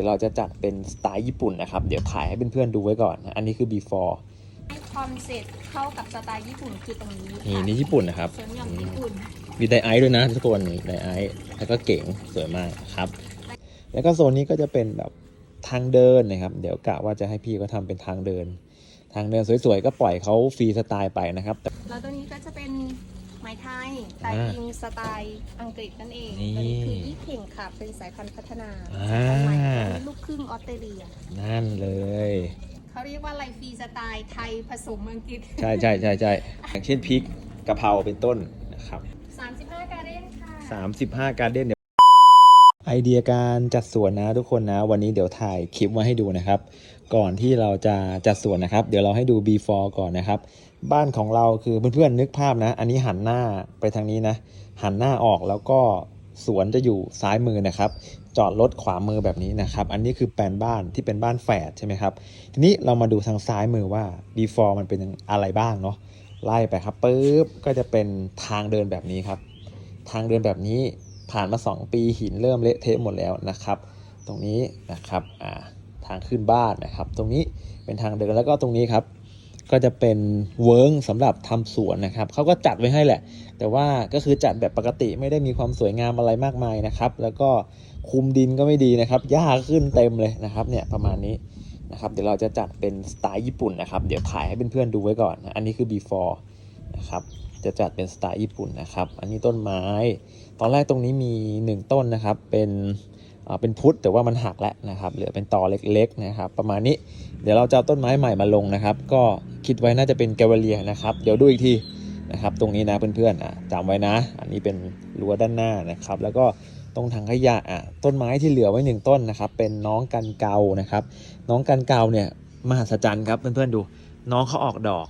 ดี๋ยวเราจะจัดเป็นสไตล์ญี่ปุ่นนะครับ เดี๋ยวถ่ายให้เพื่อนๆดูไว้ก่อนนะอันนี้คือ before ให้คอนเซ็ปต์เข้ากับสไตล์ญี่ปุ่นคือตรงนี้นี่ค่ะนี่ญี่ปุ่นนะครับสวนหย่อมญี่ปุ่นมีไดไอซ์ด้วยนะทุกคนนี่ไดไอซ์แล้วก็เก๋งสวยมากครับ แล้วก็โซนนี้ก็จะเป็นแบบทางเดินนะครับ เดี๋ยวกะว่าจะให้พี่ก็ทำเป็นทางเดิน ทางเดินสวยๆก็ปล่อยเขาฟรีสไตล์ไปนะครับแต่แล้วตัวนี้ก็จะเป็นไห มไทยแต่อ่ายิงสไตล์อังกฤษนั่นเองนี่ตัวนี้คือยี่เข่งค่ะ เป็นสายพันธุ์พัฒนาอ่าสายพันธุ์ใหม่เป็นลูกครึ่งออสเตรเลีย นั่นเลยเขาเรียกว่าไลฟรีสไตล์ไทยผสมอังกฤษ ใช่ใช่ใช่ใช่อย่างเช่นพริกกะเพราเป็นต้นนะครับ35การเด้นค่ะ35การเด่นเนี่ยไอเดียการจัดสวนนะทุกคนนะ วันนี้เดี๋ยวถ่ายคลิปมาให้ดูนะครับ ก่อนที่เราจะจัดสวนนะครับ เดี๋ยวเราให้ดู before ก่อนนะครับ บ้านของเราคือเพื่อนๆนึกภาพนะ อันนี้หันหน้าไปทางนี้นะ หันหน้าออกแล้วก็สวนจะอยู่ซ้ายมือนะครับ จอดรถขวามือแบบนี้นะครับ อันนี้คือแปลนบ้านที่เป็นบ้านแฝดใช่ไหมครับ ทีนี้เรามาดูทางซ้ายมือว่า before มันเป็นอะไรบ้างเนาะ ไล่ไปครับปุ๊บ ก็จะเป็นทางเดินแบบนี้ครับ ทางเดินแบบนี้ผ่านมา 2 ปีหินเริ่มเละเทะหมดแล้วนะครับ ตรงนี้นะครับ อ่า ทางขึ้นบ้านนะครับ ตรงนี้เป็นทางเดินแล้วก็ตรงนี้ครับ ก็จะเป็นเวิร์งสำหรับทำสวนนะครับเขาก็จัดไว้ให้แหละ แต่ว่าก็คือจัดแบบปกติไม่ได้มีความสวยงามอะไรมากมายนะครับ แล้วก็คุมดินก็ไม่ดีนะครับหญ้าขึ้นเต็มเลยนะครับ เนี่ยประมาณนี้นะครับ เดี๋ยวเราจะจัดเป็นสไตล์ญี่ปุ่นนะครับ เดี๋ยวถ่ายให้เพื่อนๆดูไว้ก่อนนะอันนี้คือ before นะครับ จะจัดเป็นสไตล์ญี่ปุ่นนะครับ อันนี้ต้นไม้ ตอนแรกตรงนี้มี 1 ต้นนะครับ เป็น เป็นพุทธแต่ว่ามันหักแล้วนะครับเหลือเป็นตอเล็กๆนะครับ ประมาณนี้เดี๋ยวเราจะเอาต้นไม้ใหม่มาลงนะครับ ก็คิดไว้น่าจะเป็นแกวเลียนะครับ เดี๋ยวดูอีกทีนะครับ ตรงนี้นะเพื่อนๆอะจำไว้นะ อันนี้เป็นรั้วด้านหน้านะครับ แล้วก็ตรงถังขยะอะต้นไม้ที่เหลือไว้หนึ่งต้นนะครับ เป็นน้องกันเกานะครับ น้องกันเกาเนี่ยมหัศจรรย์ครับเพื่อนๆดูน้องเขาออกดอก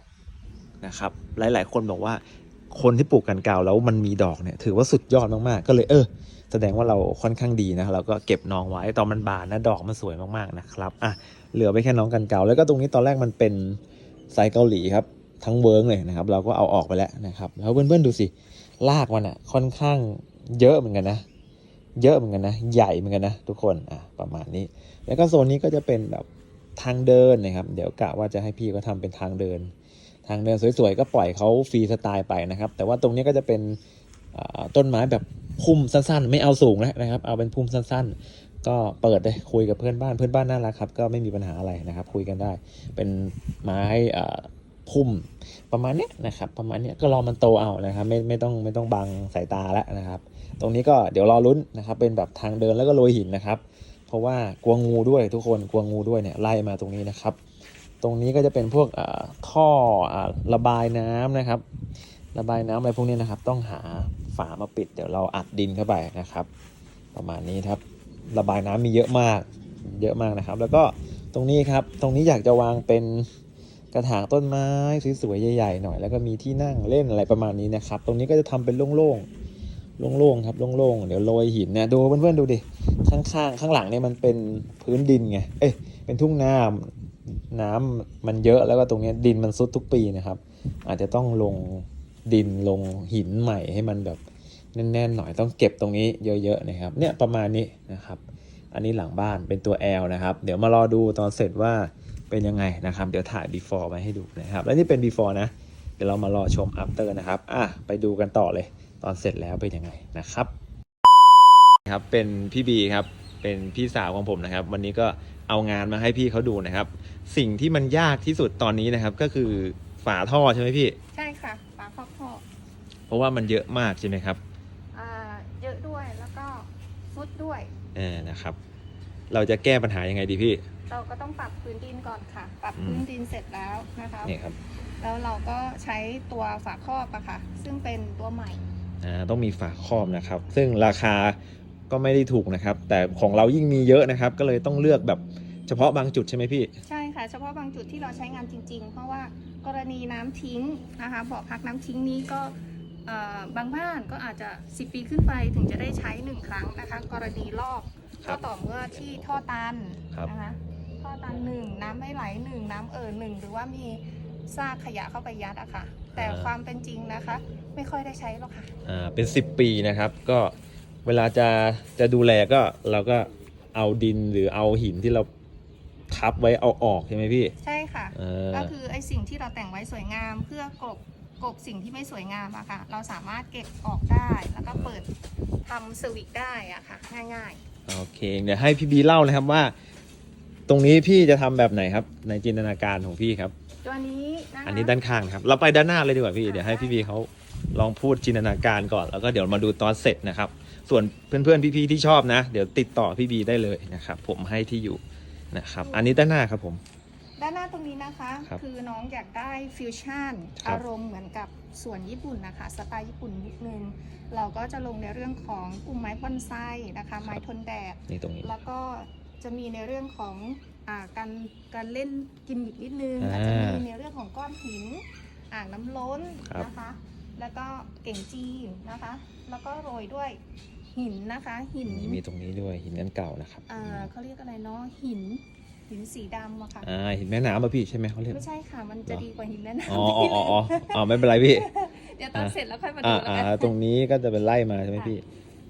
นะครับ หลายๆ คนบอกว่าคนที่ปลูกกันเกาแล้วมันมีดอกเนี่ยถือว่าสุดยอดมากๆ ก็เลยเออ แสดงว่าเราค่อนข้างดีนะเราก็เก็บน้องไว้ตอนมันบานนะดอกมันสวยมากๆนะครับอะเหลือไปแค่น้องกันเก่าแล้วก็ตรงนี้ตอนแรกมันเป็นไซส์เกาหลีครับทั้งเวิร์งเลยนะครับ เราก็เอาออกไปแล้วนะครับแล้วเพื่อนๆดูสิรากมันอะค่อนข้างเยอะเหมือนกันนะ เยอะเหมือนกันนะ ใหญ่เหมือนกันนะ ทุกคนอะประมาณนี้ แล้วก็โซนนี้ก็จะเป็นแบบทางเดินนะครับ เดี๋ยวกะว่าจะให้พี่ก็ทำเป็นทางเดิน ทางเดินสวยๆก็ปล่อยเขาฟรีสไตล์ไปนะครับ แต่ว่าตรงนี้ก็จะเป็นต้นไม้แบบ พุ่มสั้นๆ ไม่เอาสูงแล้วนะครับ เอาเป็นพุ่มสั้นๆ ก็เปิดเลยคุยกับเพื่อนบ้านเพื่อนบ้านน่ารักครับก็ไม่มีปัญหาอะไรนะครับ คุยกันได้ เป็นไม้อ่าพุ่มประมาณเนี้ยนะครับประมาณเนี้ยก็รอมันโตเอานะครับไม่ไม่ต้องไม่ต้องบังสายตาแล้วนะครับ ตรงนี้ก็เดี๋ยวรอลุ้นนะครับ เป็นแบบทางเดินแล้วก็โรยหินนะครับ เพราะว่ากลัวงูด้วยทุกคนกลัวงูด้วยเนี่ยไล่มาตรงนี้นะครับ ตรงนี้ก็จะเป็นพวกท่ออระบายน้ำนะครับ ระบายน้ำอะไรพวกนี้นะครับ ต้องหาฝามาปิด เดี๋ยวเราอัดดินเข้าไปนะครับ ประมาณนี้ครับ ระบายน้ำมีเยอะมาก เยอะมากนะครับ แล้วก็ตรงนี้ครับ ตรงนี้อยากจะวางเป็นกระถางต้นไม้สวยๆใหญ่ๆหน่อย แล้วก็มีที่นั่งเล่นอะไรประมาณนี้นะครับ ตรงนี้ก็จะทำเป็นโล่งๆ โล่งๆครับโล่งๆ เดี๋ยวโรยหินเนี่ยดูเพื่อนๆดูดิ ข้างๆ ข้างหลังเนี่ยมันเป็นพื้นดินไง เอ้ย เป็นทุ่งนาน้ำมันเยอะแล้วก็ตรงนี้ดินมันซุดทุกปีนะครับ อาจจะต้องลง ดินลงหินใหม่ให้มันแบบแน่นๆหน่อยต้องเก็บตรงนี้เยอะๆนะครับ เนี่ยประมาณนี้นะครับ อันนี้หลังบ้านเป็นตัว L นะครับ เดี๋ยวมารอดูตอนเสร็จว่าเป็นยังไงนะครับ เดี๋ยวถ่าย before มาให้ดูนะครับ แล้วนี่เป็น before นะ เดี๋ยวเรามารอชม after นะครับ อะไปดูกันต่อเลย ตอนเสร็จแล้วเป็นยังไงนะครับ ครับ เป็นพี่บีครับ เป็นพี่สาวของผมนะครับ วันนี้ก็เอางานมาให้พี่เขาดูนะครับ สิ่งที่มันยากที่สุดตอนนี้นะครับ ก็คือฝาท่อใช่ไหมพี่ ใช่ค่ะฝาครอบครอบ เพราะว่ามันเยอะมากใช่ไหมครับอ่าเยอะด้วยแล้วก็ฟุดด้วยเออนะครับ เราจะแก้ปัญหายังไงดีพี่ เราก็ต้องปรับพื้นดินก่อนค่ะ ปรับอืมพื้นดินเสร็จแล้วนะคะนี่ครับแล้วเราก็ใช้ตัวฝาครอบอะค่ะ ซึ่งเป็นตัวใหม่อ่าต้องมีฝาครอบนะครับ ซึ่งราคาก็ไม่ได้ถูกนะครับ แต่ของเรายิ่งมีเยอะนะครับ ก็เลยต้องเลือกแบบเฉพาะบางจุดใช่ไหมพี่ ใช่ค่ะ เฉพาะบางจุดที่เราใช้งานจริง ๆ เพราะว่ากรณีน้ำทิ้งนะคะบ่อพักน้ำทิ้งนี้ก็เอ่อ บางบ้านก็อาจจะ 10 ปีขึ้นไปถึงจะได้ใช้ 1 ครั้งนะคะ กรณีลอกครัก็บต่อเมื่อที่ท่อตันครับนะคะท่อตันหนึ่งน้ำไม่ไหลหนึ่งน้ำเอ่อหนึ่งหรือว่ามีซากขยะเข้าไปยัดอะค่ะ แต่ความเป็นจริงนะคะ ไม่ค่อยได้ใช้หรอกค่ะอ่าเป็น 10 ปีนะครับ ก็เวลาจะจะดูแลก็เราก็เอาดินหรือเอาหินที่เราทับไว้เอาออกใช่ไหมพี่ ใช่ค่ะเออก็คือไอ้สิ่งที่เราแต่งไว้สวยงามเพื่อกลบ กลบสิ่งที่ไม่สวยงามอะค่ะ เราสามารถเก็บออกได้แล้วก็เปิดทำเซอร์วิสได้อะค่ะ ง่ายโอเค เดี๋ยวให้พี่บีเล่าเลยครับว่า ตรงนี้พี่จะทำแบบไหนครับ ในจินตนาการของพี่ครับๆตัวนี้นะคะอันนี้ด้านข้างนะครับ เราไปด้านหน้าเลยดีกว่าพี่ เดี๋ยวให้พี่บีเขาลองพูดจินตนาการก่อน แล้วก็เดี๋ยวมาดูตอนเสร็จนะครับ ส่วนเพื่อนๆพี่ๆที่ชอบนะ เดี๋ยวติดต่อพี่บีได้เลยนะครับ ผมให้ที่อยู่นะครับ อันนี้ด้านหน้าครับผม ด้านหน้าตรงนี้นะคะครับคือน้องอยากได้ฟิวชั่นครับ อารมณ์เหมือนกับสวนญี่ปุ่นนะคะ สไตล์ญี่ปุ่นนิดนึง เราก็จะลงในเรื่องของกลุ่มไม้บอนไซนะคะ ไม้ทนแดด นี่ตรงนี้ แล้วก็จะมีในเรื่องของอาการการเล่นกิมมิคนิดนึงอ่าอาจจะมีในเรื่องของก้อนหิน อ่างน้ำล้นครับนะคะ แล้วก็เก่งจีนนะคะ แล้วก็โรยด้วยหินนะคะ หินนี่มีตรงนี้ด้วยหินอันเก่านะครับอ่าเขาเรียกอะไรเนาะหิน หินสีดำอะค่ะ อ่าหินแม่น้ำป่ะพี่ใช่ไหมเขาเรียก ไม่ใช่ค่ะ มันจะเหรอดีกว่าหินแม่น้ำอ๋ออ๋ออ๋ออ๋ออ๋อไม่เป็นไรพี่ เดี๋ยวตอนเสร็จแล้วค่อยมาอ่าดูแล้วอ่ากันตรงนี้ก็จะเป็นไล่มาใช่ไหมพี่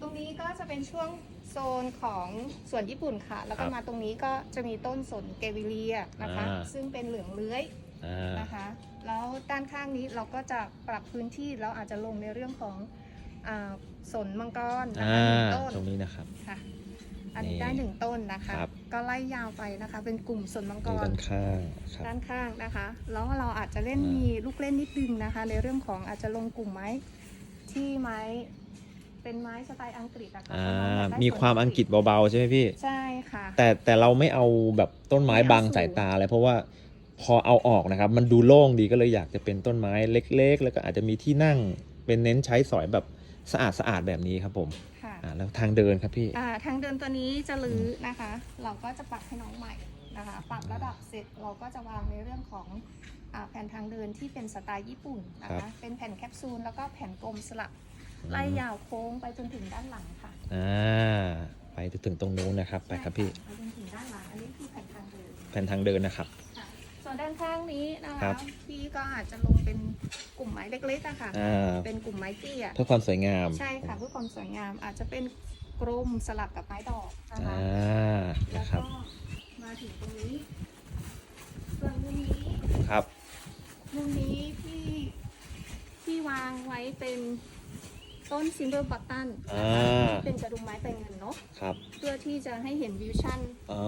ตรงนี้ก็จะเป็นช่วงโซนของสวนญี่ปุ่นค่ะ แล้วก็ครับมาตรงนี้ก็จะมีต้นสนเกวิเลียนะคะ อ่า ซึ่งเป็นเหลืองเลื้อยอ่า นะคะ แล้วด้านข้างนี้เราก็จะปรับพื้นที่แล้วอาจจะลงในเรื่องของอาสนมังกรนะอ่าคะหนึ่งต้นตรงนี้นะครับ ค่ะ อันนี้นี่ได้หนึ่งต้นนะคะ ครับ ก็ไล่ยาวไปนะคะ เป็นกลุ่มสนมังกนี่รด้านข้างครับด้านข้างนะคะ แล้วเราอาจจะเล่นอ่ามีมีลูกเล่นนิดนึงนะคะ ในเรื่องของอาจจะลงกลุ่มไม้ที่ไม้เป็นไม้สไตล์อังกฤษนะคะอ่าเพระน้องอยกได้มีความอังกฤษเบาๆใช่ไหมพี่ ใช่ค่ะ แต่แต่เราไม่เอาแบบต้นไม้ไม่เอาบังสูงสายตาเลยเพราะว่าพอเอาออกนะครับ มันดูโล่งดีก็เลยอยากจะเป็นต้นไม้เล็ก ๆ แล้วก็อาจจะมีที่นั่งเป็นเน้นใช้สอยแบบสะอาดสะอาดๆแบบนี้ครับผมค่ะ อ่าแล้วทางเดินครับพี่ อ่าทางเดินตัวนี้จะรื้อนะคะ เราก็จะปรับให้น้องใหม่นะคะ ปรับระดับเสร็จเราก็จะวางในเรื่องของอาแผ่นทางเดินที่เป็นสไตล์ญี่ปุ่นนะครัคะ บ เป็นแผ่นแคปซูลแล้วก็แผ่นกลมสลับไล่ยาวโค้งไปจนถึงด้านหลังค่ะอ่าไปถึงตรงนู้นนะครับ ไปครับพี่ใช่ะไปจนถึงด้านหลังอันนี้คือแผ่นทางเดิน แผ่นทางเดินนะครับค่ะ ส่วนด้านข้างนี้นะครัคะบ พี่ก็อาจจะลงเป็นกลุ่มไม้เล็กๆอะค่ะ อ่าเป็นกลุ่มไม้เตี้ยเพื่อความสวยงามใช่ค่ะเพื่อความสวยงามอาจจะเป็นกลมสลับกับไม้ดอกนะคะอ่าแล้วนะครับก็มาถึงตรงนี้ส่วนมุมนี้ครับ มุมนี้ที่ที่วางไว้เป็นต้นซิมเบอร์บัตตันอ่า เป็นกระดุมไม้แปลงเงินเนาะครับเพื่อที่จะให้เห็นวิวชั่น อ๋อ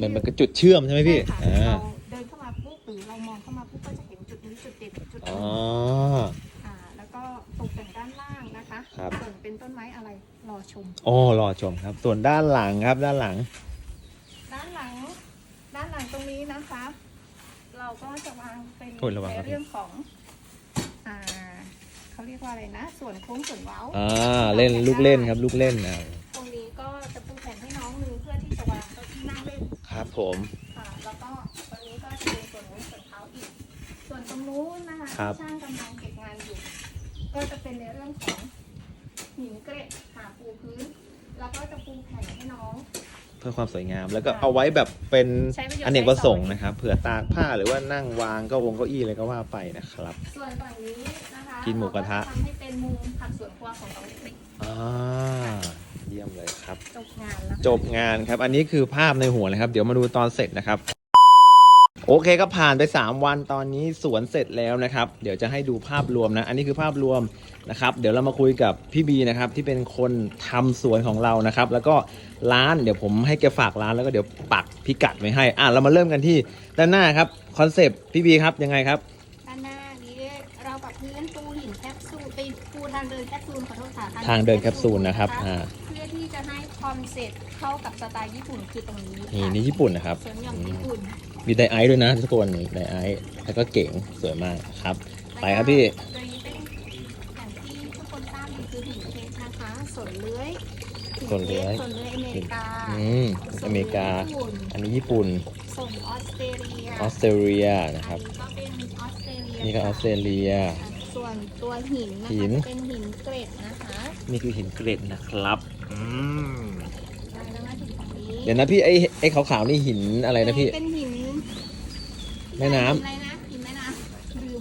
มันเป็นจุดเชื่อมใช่ไหมพี่ใช่ค่ะอ่า เราเดินเข้ามาปุ๊บหรือ เรามองเข้ามาปุ๊บก็จะเห็นจุดนี้จุดเด่นจุดอ๋นี้ออ่าแล้วก็ตกแต่งด้านล่างนะคะครับ ส่วนเป็นต้นไม้อะไรรอชม โอ้รอชมครับ ส่วนด้านหลังครับด้านหลัง ด้านหลัง ด้านหลังตรงนี้นะคะ เราก็จะวางเป็นโอ้ยระวังคในรับเรื่องของ อ่าเขาเรียกว่าอะไรนะ ส่วนโค้งส่วนเว้า อ่าเล่นลูกเล่นครับ ลูกเล่นอ่าตรงนี้ก็จะปูแผ่นให้น้องนึงเพื่อที่จะวางเก้าอี้นั่งเล่น ครับผม ตรงนู้นนะคะครับที่ช่างกำลังเก็บงานอยู่ ก็จะเป็นในเรื่องของหินเกร็ดค่ะปูพื้น แล้วก็จะปูแผ่นให้น้อง เพื่อความสวยงามแล้วก็เอาไว้แบบเป็นใช้ประโยชน์ อเนกประสงค์ใช้สอยนะครับเผื่อตากผ้าหรือว่านั่งวางเก็วงเก้าอี้อะไรก็ว่าไปนะครับ ส่วนฝั่งนี้นะคะกินหมูกระทะ เาก็จทำให้เป็นมุมผักสวนครัวของน้องเด็กอ่าเยี่ยมเลยครับจบงานแล้ว จบงานครับ อันนี้คือภาพในหัวนะครับ เดี๋ยวมาดูตอนเสร็จนะครับ โอเคก็ผ่านไป 3 วันตอนนี้สวนเสร็จแล้วนะครับ เดี๋ยวจะให้ดูภาพรวมนะ อันนี้คือภาพรวมนะครับ เดี๋ยวเรามาคุยกับพี่บีนะครับที่เป็นคนทำสวนของเรานะครับ แล้วก็ร้านเดี๋ยวผมให้แกฝากร้านแล้วก็เดี๋ยวปักพิกัดไว้ให้ อะเรามาเริ่มกันที่ด้านหน้าครับคอนเซปต์พี่บีครับยังไงครับด้านหน้านี้เรากับพื้นปูหินแคปซูลไปปูทางเดินแคปซูลขอโทษค่ะทางเดินแคปซูลนะครับอ่าเพื่อที่จะให้คอนเซ็ปต์เข้ากับสไตล์ญี่ปุ่นคือตรงนี้นี่ค่ะนี่ญี่ปุ่นนะครับสวนหย่อมญี่ปุ่น มีไดไอซ์ด้วยนะทุกคนนี่ไดไอซ์แล้วก็เก๋งสวยมากครับ ไปครับพี่ตัวนี้เป็นอย่างที่ทุกคนทราบดีคือหินเพชรนะคะส่วนเลื้อยส่วนเลื้อยส่วนเลื้อยอเมริกาอืมอเมริกาส่วนอันนี้ญี่ปุ่นส่วนออสเตรเลียออสเตรเลียนะครับอันนี้ก็เป็นออสเตรเลียนี่ก็ออสเตรเลียอะส่วนตัวหินนะหิคะนจะเป็นหินเกรดนะคะนี่คือหินเกล็ดนะครับอืมได้แล้วมาถึงตรงนี้เดี๋ยวนะพี่ไอ้ไอ้ขาวๆนี่หินอะไรนะพี่เป็นหิน แม่น้ำหิอะไรนะหินแม่น้ำลืม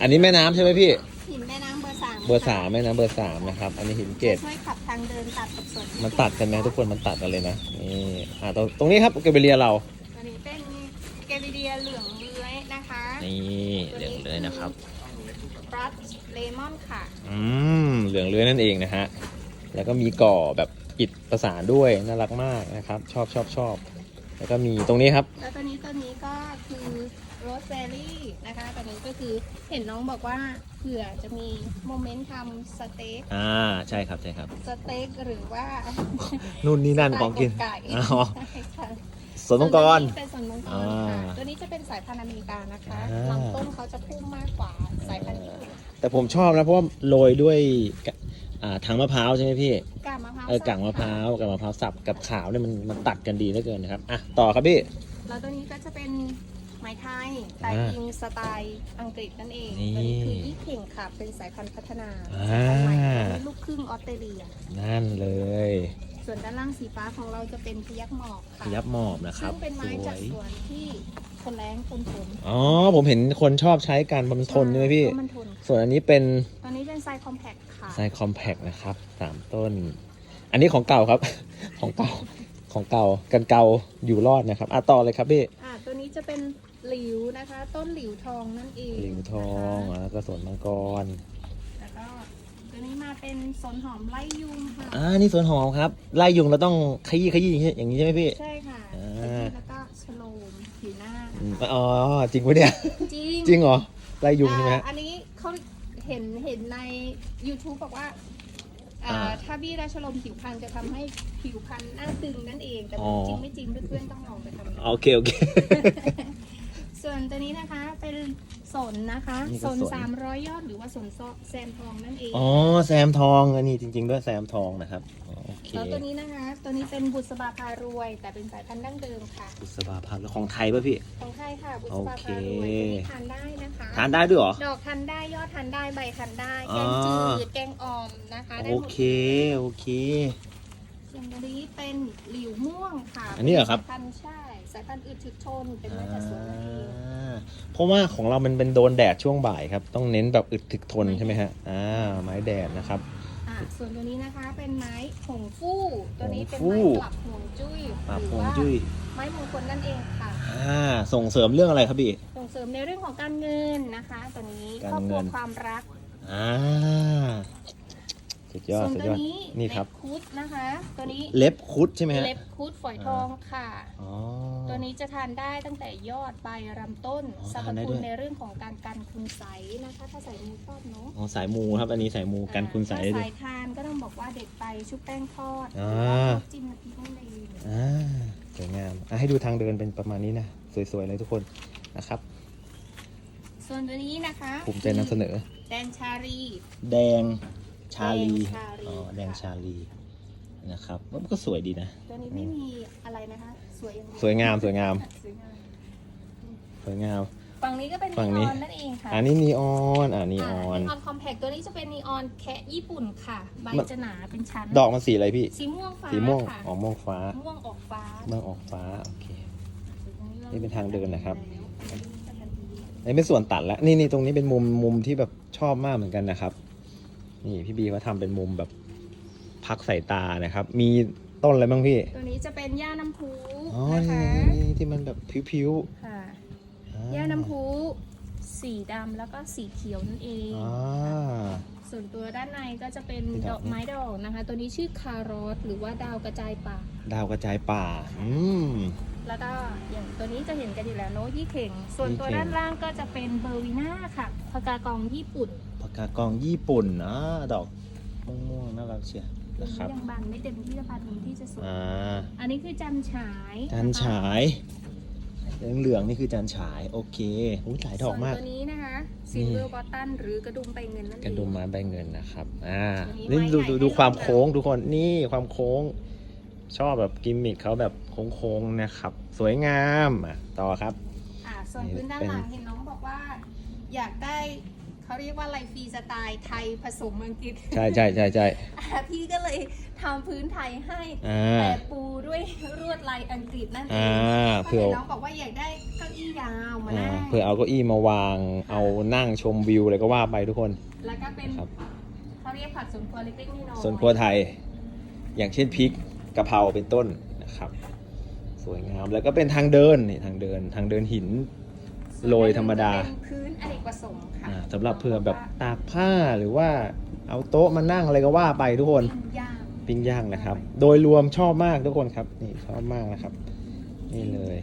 อันนี้แม่น้ำใช่ไหมพี่ หินแม่น้ำเบอร์สามเบอร์สามแม่น้ำเบอร์สามนะครับ อันนี้หินเกล็ดช่วยขับทางางเดินตัดกับสวนที่มันตัดกันนะทุกคนมันตัดกันเลยนะนี่อ่าตรงตรงนี้ครับเกเบเรียเราอันนี้เป็นเกลิเดียเหลืองเลื้อยนะคะนี่เหลืองเลยนะครับบรัชเลมอนค่ะ อืมเหลืองเลื้อยนั่นเองนะฮะแล้วก็มีก่อแบบอิฐประสานด้วยน่ารักมากนะครับ ชอบชอบชอบแล้วก็มีตรงนี้ครับ แล้วตัวนี้ตัวนี้ก็คือ โรสแ a ร y นะคะตัวนี้ก็คือเห็นน้องบอกว่าเผื่อจะมีโมเมนต์ทำสเต็กอ่าใช่ครับใช่ครับ สเต็กหรือว่านู่นนี่นั่นของกินไก่อ๋อใช่ค่ะสวนมังกรตัวนี้เป็นสวนมังกรค่ะอ่าตัวนี้จะเป็นสายพันธุ์อเมริกานะคะอ่าลำต้นเขาจะพุ่มมากกว่าสายพันธุ์ญี่ปุ่นแต่ผมชอบนะเพราะว่าโรยด้วยกะอ่าทางมะพร้าวใช่ไหมพี่กากมะพร้าวเออกางมะพร้าวกับมะพร้าวสับกับขาวเนี่ยมันมันตัดกันดีเหลือเกินนะครับอะต่อครับพี่แล้วตัวนี้ก็จะเป็น ไหมไทยแต่อ่ายิงสไตล์อังกฤษนั่นเองนี่ตัวนี้คือยี่เข่งค่ะ เป็นสายพันธุ์พัฒนาอ่าสายพันธุ์ใหม่เป็นลูกครึ่งออสเตรเลีย นั่นเลย ส่วนด้านล่างสีฟ้าของเราจะเป็นพยักหมอกค่ะพยับหมอบนะครับซึ่งเป็นสไม้วจากยสวนที่ทนแรงทนฝนอ๋อ ผมเห็นคนชอบใช้กันบำทนใช่ไหมพี่เพราะมันทนส่วนอันนี้เป็นตอนนี้เป็นไซคอมแพคค่ะไซคอมแพกนะครับสามต้น อันนี้ของเก่าครับ ของเก่าของเก่ากันเก่าอยู่รอดนะครับอะต่อเลยครับพี่อ่าตัวนี้จะเป็น หลิวนะคะ ต้นหลิวทองนั่นเองหลิวทองนะคะแล้วก็สวนมังกรแล้วก็ตัวนี้มาเป็นสนหอมไล่ยุงค่ะอ่านี่สวนหอมครับไล่ยุงเราต้องขยี้ขยี้อย่างนี้ใช่ไหมพี่ใช่ค่ะอ่าแล้วก็ชโลมผิวหน้าอืมอ๋อจริงปะเนี่ยจริงจริงเหรอไล่ยุงใช่ไหมฮะอ่าอันนี้เขาเห็นเห็นใน YouTube บอกว่าอ่าอ่าถ้าบี้ราชลมผิวพรรณจะทำให้ผิวพรรณหน้าตึงนั่นเอง แต่อ๋อจริงไม่จริงเพื่อนๆต้องลองไปทำดูโอเค โอเค ส่วนตัวนี้นะคะเป็นสนนะคะนี่ก็สนสน สามร้อยยอดหรือว่าสนซอแซมทองนั่นเองอ๋อแซมทองอันนี้จริง ๆ ด้วยแซมทองนะครับอ๋อโอเคแล้วตัวนี้นะคะ ตัวนี้เป็นบุษบาพารวย แต่เป็นสายพันธุ์ดั้งเดิมค่ะ บุษบาพันธ์ของไทยป่ะพี่ ของไทยค่ะบุษบาโอเคพารวยตัวนี้ทานได้นะคะ ทานได้ด้วยเหรอ ดอกทานได้ยอดทานได้ใบทานได้อ๋แกองจืดแกงอ่อมนะคะได้โอหมดเคโอเค ส่วนตัวนี้เป็นหลิวม่วงค่ะอันนี้เหรอครับสายพันธุ์ใช่สายพันธุ์อึดถึกทนเป็นไม้จัดสวนนั่นเองอ่าเพราะว่าของเรามันเป็นโดนแดดช่วงบ่ายครับ ต้องเน้นแบบอึดถึกทนใช่ไหมฮะอ่าไม้แดดนะครับ อ่าส่วนตัวนี้นะคะเป็นไม้หงฟู่ตัวนี้เป็นหงฟู่ไม้กลับห่วงจุ้ยปราบหฮรือวงว่าจุ้ยไม้มงคลนั่นเองค่ะ อ่าส่งเสริมเรื่องอะไรครับพี่ ส่งเสริมในเรื่องของการเงินนะคะ ตัวนี้การครอบคเงิรัวนความรัก อ่า สุดยอดส่วนสุดตัวยอดนี้นี่ครับ เล็บคุดนะคะ ตัวนี้เล็บคุดใช่ไหมฮะ เล็บคุดฝอยทองค่ะ อ๋อ ตัวนี้จะทานได้ตั้งแต่ยอดใบรำต้นอ๋อสรรพทานได้คุด้ณวยในเรื่องของการกันคุณใสนะคะ ถ้าใส่มือทอดเนาะอ๋อสายมูครับ อันนี้สายมูกันคุณสายได้ถ้าด้วสายยทานก็ต้องบอกว่าเด็กไปชุบแป้งทอดอ่าแล้วก็จิ้มน้ำพริกนั่นเองอ่าสวยงามอะให้ดูทางเดินเป็นประมาณนี้นะ สวยๆเลยทุกคนนะครับ ส่วนตัวนี้นะคะภูมิใจนำเสนอ แดนชารี แดง ชาลีแดงชาลี อ๋อแดงค่ะชาลีนะครับมันก็สวยดีนะ ตัวนี้ไม่มีอะไรนะคะ สวยอย่างเดีสวยงามสวยงาม สวยงามสวยงาม ฝั่งนี้ก็เป็นฝั่นีงนี้ออนนั่นเองค่ะอันนี้นีออนอ่านีออนนีออน คอมแพคตัวนี้จะเป็นนีออนแคะญี่ปุ่นค่ะ ใบมัน จะหนาเป็นชั้นดอกมันสีอะไรพี่ สีม่วงฟ้าสีม่วงค่ะอ๋อม่วงฟ้าม่วงออกฟ้าม่วงออกฟ้าโอเครนี่เป็นทางเดินนะครับแล้วอันนี้เป็นส่วนตัดแล้วนี่นี่ตรงนี้เป็นมุมมุมที่แบบชอบมากเหมือนกันนะครับ นี่พี่บีเขาทำเป็นมุมแบบพักสายตานะครับ มีต้นอะไรบ้างพี่ ตัวนี้จะเป็นย่าน้ำพูอ๋อนะคะนี่นี่ที่มันแบบผิวค่ะๆอ่ย่าน้ำพูสีดำแล้วก็สีเขียวนั่นเอง อ่า ส่วนตัวด้านในก็จะเป็นเป็นดดออกกไม้ดอกนะคะ ตัวนี้ชื่อคารอทหรือว่าดาวกระจายป่า ดาวกระจายป่า อืม แล้วก็อย่างตัวนี้จะเห็นกันอยู่แล้วโน้ยี่เข่ง ส่วนตัวยี่เข่ง ด้านล่างก็จะเป็นเบอร์วิน่าค่ะพากากองญี่ปุ่นปา กกากองญี่ปุ่นอ่าดอกม่วงๆน่ารักเชียวตัวนะคนี้รับยังบานไม่เต็มที่จะพาทุนที่จะสวยอ่าอันนี้คือจันฉายจันฉายเหลืองๆนี่คือจันฉายโอเคอุ้ยหลายดอกมากส่วนตัวนี้นะคะซิลเวอร์บอตตันหรือกระดุมใบเงินนั่นเองกระดุมไม้ใบเงินนะครับอ่าตัวนี้นี่ดูไม้ใหญ่ดูให้ดูเราความแบบโค้งทุกคนนี่ความโค้ง ชอบแบบกิมมิคเขาแบบโค้งๆนะครับ สวยงามอะต่อครับอ่าส่วนพื้นด้านหลังเห็นน้องบอกว่า อยากได้ เขาเรียกว่าไลฟรีสไตล์ไทยผสมอังกฤษใช่ใช่ใช่ใช่อ่าพี่ก็เลยทำพื้นไทยให้อ่าแต่ปูด้วยลวดลายอังกฤษนั่นเออ่างเพเผื่ราะอเห็นน้องบอกว่าอยากได้เก้าอี้ยาวมาอ่านั่งเผื่อเอาเก้าอี้มาวางเอานั่งชมวิวอะไรก็ว่าไปทุกคน แล้วก็เป็นครับเขาเรียกผักสวนครัวเล็กๆน้อยๆส่วนครัวไทย อย่างเช่นพริกกะเพราเป็นต้นนะครับสวยงามแล้วก็เป็นทางเดินนี่ทางเดินทางเดินหินโรยธรรมดาเป็นพื้น อเนกประสงค์ค่ะอ่าสำหรับเผื่อแบบตากผ้าหรือว่าเอาโต๊ะมานั่งอะไรก็ว่าไปทุกคน ปิ้งย่าง ปิ้งย่างนะครับ โดยรวมชอบมากทุกคนครับ นี่ชอบมากนะครับ นี่เลย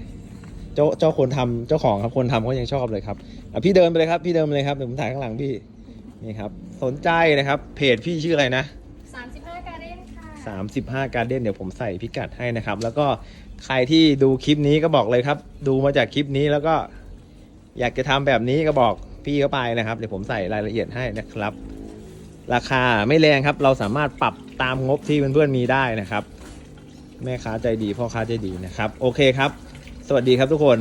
เจ้าเจ้าคนทำเจ้าของครับคนทำเขายังชอบเลยครับอะพี่เดินไปเลยครับ พี่เดินไปเลยครับเดี๋ยวผมถ่ายข้างหลังพี่ นี่ครับ สนใจนะครับ เพจพี่ชื่ออะไรนะ 35 การ์เด้นค่ะ 35 การเด้นเดี๋ยวผมใส่พิกัดให้นะครับ แล้วก็ใครที่ดูคลิปนี้ก็บอกเลยครับ ดูมาจากคลิปนี้แล้วก็ อยากจะทำแบบนี้ก็บอกพี่เขาไปนะครับ เดี๋ยวผมใส่รายละเอียดให้นะครับ ราคาไม่แรงครับ เราสามารถปรับตามงบที่เพื่อนๆมีได้นะครับ แม่ค้าใจดีพ่อค้าใจดีนะครับ โอเคครับ สวัสดีครับทุกคน